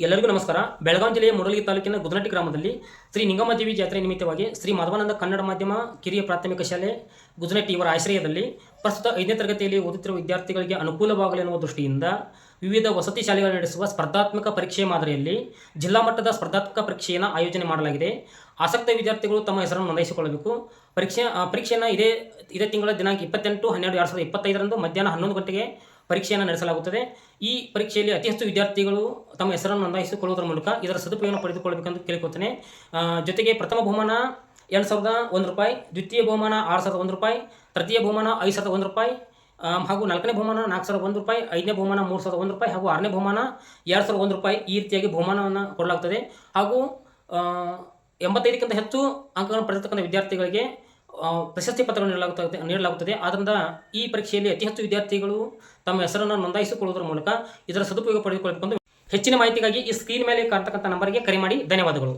ಎಲ್ಲರಿಗೂ ನಮಸ್ಕಾರ. ಬೆಳಗಾವಿ ಜಿಲ್ಲೆಯ ಮುರಳಿ ತಾಲೂಕಿನ ಗುದನಟ್ಟಿ ಗ್ರಾಮದಲ್ಲಿ ಶ್ರೀ ನಿಂಗಮದೇವಿ ಜಾತ್ರೆ ನಿಮಿತ್ತವಾಗಿ ಶ್ರೀ ಮಾಧವಾನಂದ ಕನ್ನಡ ಮಾಧ್ಯಮ ಕಿರಿಯ ಪ್ರಾಥಮಿಕ ಶಾಲೆ ಗುದನಟ್ಟಿ ಇವರ ಆಶ್ರಯದಲ್ಲಿ ಪ್ರಸ್ತುತ ಐದನೇ ತರಗತಿಯಲ್ಲಿ ಓದುತ್ತಿರುವ ವಿದ್ಯಾರ್ಥಿಗಳಿಗೆ ಅನುಕೂಲವಾಗಲಿ ಎನ್ನುವ ದೃಷ್ಟಿಯಿಂದ ವಿವಿಧ ವಸತಿ ಶಾಲೆಗಳು ನಡೆಸುವ ಸ್ಪರ್ಧಾತ್ಮಕ ಪರೀಕ್ಷೆ ಮಾದರಿಯಲ್ಲಿ ಜಿಲ್ಲಾ ಮಟ್ಟದ ಸ್ಪರ್ಧಾತ್ಮಕ ಪರೀಕ್ಷೆಯನ್ನು ಆಯೋಜನೆ ಮಾಡಲಾಗಿದೆ. ಆಸಕ್ತ ವಿದ್ಯಾರ್ಥಿಗಳು ತಮ್ಮ ಹೆಸರನ್ನು ನೋಂದಾಯಿಸಿಕೊಳ್ಳಬೇಕು. ಪರೀಕ್ಷೆ ಪರೀಕ್ಷೆಯನ್ನು ಇದೇ ಇದೇ ತಿಂಗಳ ದಿನಾಂಕ ಇಪ್ಪತ್ತೆಂಟು, ಹನ್ನೆರಡು, ಎರಡು ಸಾವಿರದ ಇಪ್ಪತ್ತೈದರಂದು ಮಧ್ಯಾಹ್ನ ಹನ್ನೊಂದು ಗಂಟೆಗೆ ಪರೀಕ್ಷೆಯನ್ನು ನಡೆಸಲಾಗುತ್ತದೆ. ಈ ಪರೀಕ್ಷೆಯಲ್ಲಿ ಅತಿ ಹೆಚ್ಚು ವಿದ್ಯಾರ್ಥಿಗಳು ತಮ್ಮ ಹೆಸರನ್ನು ನೋಂದಾಯಿಸಿಕೊಳ್ಳುವುದರ ಮೂಲಕ ಇದರ ಸದುಪಯೋಗ ಪಡೆದುಕೊಳ್ಳಬೇಕೆಂದು ಕೇಳಿಕೊಳ್ತೇನೆ. ಜೊತೆಗೆ ಪ್ರಥಮ ಬಹುಮಾನ ಎರಡು ಸಾವಿರದ ಒಂದು ರೂಪಾಯಿ, ದ್ವಿತೀಯ ಬಹುಮಾನ ಆರು ಸಾವಿರದ ಒಂದು ರೂಪಾಯಿ, ತೃತೀಯ ಬಹುಮಾನ ಐದು ಸಾವಿರದ ಒಂದು ರೂಪಾಯಿ ಹಾಗೂ ನಾಲ್ಕನೇ ಬಹುಮಾನ ನಾಲ್ಕು ಸಾವಿರದ ಒಂದು ರೂಪಾಯಿ, ಐದನೇ ಬಹುಮಾನ ಮೂರು ಸಾವಿರದ ಒಂದು ರೂಪಾಯಿ ಹಾಗೂ ಆರನೇ ಬಹುಮಾನ ಎರಡು ಸಾವಿರದ ಒಂದು ರೂಪಾಯಿ ಈ ರೀತಿಯಾಗಿ ಬಹುಮಾನವನ್ನು ಕೊಡಲಾಗುತ್ತದೆ ಹಾಗೂ ಎಂಬತ್ತೈದಕ್ಕಿಂತ ಹೆಚ್ಚು ಅಂಕಗಳನ್ನು ಪಡೆದಿರ್ತಕ್ಕಂಥ ವಿದ್ಯಾರ್ಥಿಗಳಿಗೆ ಪ್ರಶಸ್ತಿ ಪತ್ರಗಳನ್ನು ನೀಡಲಾಗುತ್ತದೆ ನೀಡಲಾಗುತ್ತದೆ. ಆದ್ದರಿಂದ ಈ ಪರೀಕ್ಷೆಯಲ್ಲಿ ಅತಿ ಹೆಚ್ಚು ವಿದ್ಯಾರ್ಥಿಗಳು ತಮ್ಮ ಹೆಸರನ್ನು ನೋಂದಾಯಿಸಿಕೊಳ್ಳುವುದರ ಮೂಲಕ ಇದರ ಸದುಪಯೋಗ ಪಡೆದುಕೊಳ್ಳಬೇಕೆಂದು ಹೆಚ್ಚಿನ ಮಾಹಿತಿಗಾಗಿ ಈ ಸ್ಕ್ರೀನ್ ಮೇಲೆ ಕಾಣ್ತಕ್ಕಂಥ ನಂಬರ್ಗೆ ಕರೆ ಮಾಡಿ. ಧನ್ಯವಾದಗಳು.